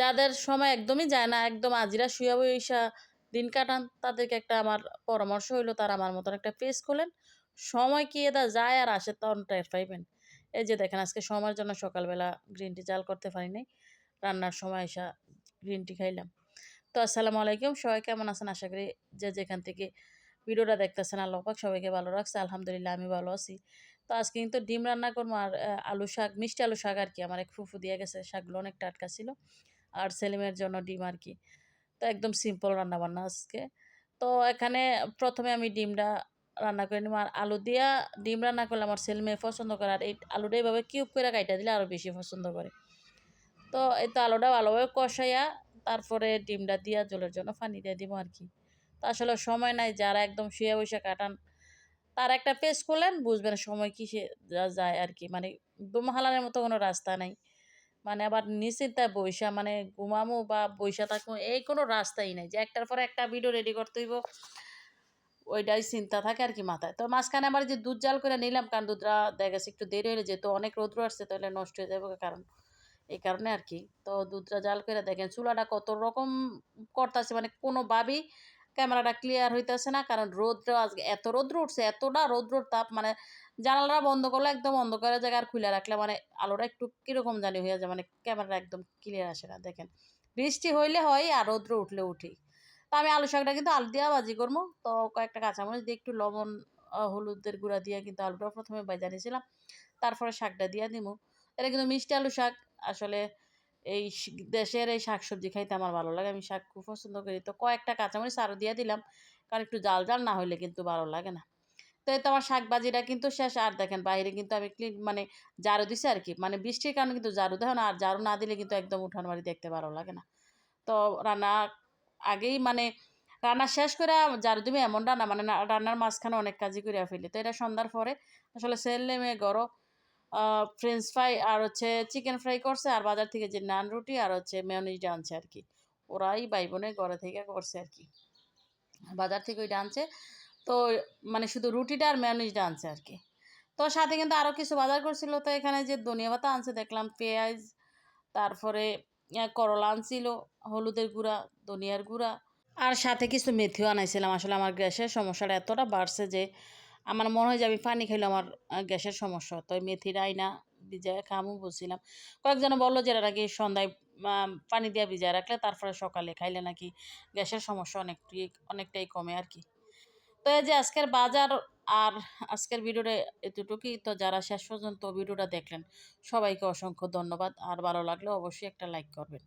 যাদের সময় একদমই যায় না, একদম আজিরা শুয়ে বইসা দিন কাটান, তাদেরকে একটা আমার পরামর্শ হইল, তারা আমার মতন একটা পেজ খোলেন। সময় কি এটা যায় আর আসে তখন টের পাইবেন। এই যে দেখেন, আজকে সময়ের জন্য সকালবেলা গ্রিন টি জাল করতে পারি নাই, রান্নার সময় এসা গ্রিন টি খাইলাম। তো আসসালামু আলাইকুম, সবাই কেমন আছেন? আশা করি যে যেখান থেকে ভিডিওটা দেখতেছেন, আল্লাহ পাক সবাইকে ভালো রাখছে, আলহামদুলিল্লাহ আমি ভালো আছি। তো আজকে কিন্তু ডিম রান্না করব আর আলু শাক, মিষ্টি আলু শাক আর কি, আমার এক ফুফু দিয়ে গেছে, শাকগুলো অনেক টাটকা ছিল। আর সেলিমের জন্য ডিম আর কি। তো একদম সিম্পল রান্না বান্না আজকে। তো এখানে প্রথমে আমি ডিমটা রান্না করে নিলাম আর আলু দিয়া ডিম রান্না করলে আমার ছেলে মেয়ে পছন্দ করে। আর এই আলুটা এইভাবে কিউব করে কাইটা দিলে আরও বেশি পছন্দ করে। তো এই তো আলুটা ভালোভাবে কষাইয়া তারপরে ডিমটা দিয়া জলের জন্য পানি দিয়ে দিব আর কি। তো আসলে সময় নাই, যারা একদম শুয়ে বসে কাটান, তার একটা পেজ করলেন, বুঝবেন সময় কিসে যায় আর কি। মানে দুমহালানের মতো কোনো রাস্তা নাই। মানে আবার নিশ্চিন্তায় বৈশা মানে ঘুমামো বা বৈশা থাকব এই কোনো রাস্তাই নাই যে একটার পর একটা ভিডিও রেডি করতে হইব। ওইটাই চিন্তা থাকে আর কি মাথায়। তো মাঝখানে আমার যে দুধ জাল করে নিলাম, কারণ দুধটা দেখা গেছে একটু দেরি হয়ে যেত অনেক রৌদ্র আসছে, তাহলে নষ্ট হয়ে যাবে কারণ, এই কারণে আর কি। তো দুধটা জাল করে দেখেন, চুলাটা কত রকম করতেছে মানে কোনোভাবেই ক্যামেরাটা ক্লিয়ার হইতেছে না, কারণ রৌদ্র আজকে এত রৌদ্র উঠছে, এতটা রৌদ্রর তাপ মানে জানালাটা বন্ধ করলে একদম অন্ধকারের জায়গায় খুলে রাখলে মানে আলোটা একটু কীরকম জানি হয়ে যায় মানে ক্যামেরাটা একদম ক্লিয়ার আসে না, দেখেন। বৃষ্টি হইলে হয় আর রৌদ্র উঠলে উঠি। তো আমি আলু শাকটা কিন্তু আলু দিয়া ভাজি করব। তো কয়েকটা কাঁচামরিচ দিয়ে একটু লবণ হলুদের গুঁড়া দিয়ে কিন্তু আলুটা প্রথমে বাজা নিয়েছিলাম তারপরে শাকটা দিয়ে দিব এটা কিন্তু মিষ্টি আলু শাক, আসলে এই দেশের এই শাক সবজি খাইতে আমার ভালো লাগে। আমি শাক খুব পছন্দ করি। তো কয়েকটা কাঁচামরিচ আরও দিয়ে দিলাম। কারণ একটু জাল জাল না হলে কিন্তু ভালো লাগে না। তো এই তো আমার শাক ভাজিটা কিন্তু শেষ। আর দেখেন, বাইরে কিন্তু আমি ক্লিন মানে ঝাড়ু দিছি আর কি। মানে বৃষ্টির কারণে কিন্তু ঝাড়ু দেয় না। আর জারু না দিলে কিন্তু একদম উঠান বাড়ি দেখতে ভালো লাগে না। তো রান্না আগেই মানে রান্না শেষ করে ঝাড়ু দিবে এমন রান্না। মানে রান্নার মাঝখানে অনেক কাজই করে ফেলি। তো এটা সন্ধ্যার পরে আসলে ছেলে মেয়ে গরো ফ্রেঞ্চ ফ্রাই আর হচ্ছে চিকেন ফ্রাই করছে, আর বাজার থেকে যে নান রুটি আর হচ্ছে মেয়নিজটা আনছে আর কি ওরাই ভাই বোনে ঘরে থেকে করছে আর কি বাজার থেকে ওইটা আনছে। তো মানে শুধু রুটিটা আর মেয়নিজটা আনছে আর কি তো সাথে কিন্তু আরও কিছু বাজার করছিল। তো এখানে যে ধনিয়া পাতা আনছে, দেখলাম পেঁয়াজ, তারপরে করলা আনছিল, হলুদের গুঁড়া, ধনিয়ার গুঁড়া। আর সাথে কিছু মেথিও আনাইছিলাম। আসলে আমার গ্যাসের সমস্যাটা এতটা বাড়ছে যে আমার মনে হয় যে আমি পানি খেলে আমার গ্যাসের সমস্যা তো মেথির আইনা ভিজায় খামু বলছিলাম। কয়েকজনে বলল যে নাকি সন্ধ্যায় পানি দিয়ে ভিজায় রাখলে তারপরে সকালে খাইলে নাকি গ্যাসের সমস্যা অনেকটাই অনেকটাই কমে আর কি। তো এই যে আজকের বাজার আর আজকের ভিডিওটা এতটুকুই। তো যারা শেষ পর্যন্ত ভিডিওটা দেখলেন, সবাইকে অসংখ্য ধন্যবাদ। আর ভালো লাগলে অবশ্যই একটা লাইক করবেন।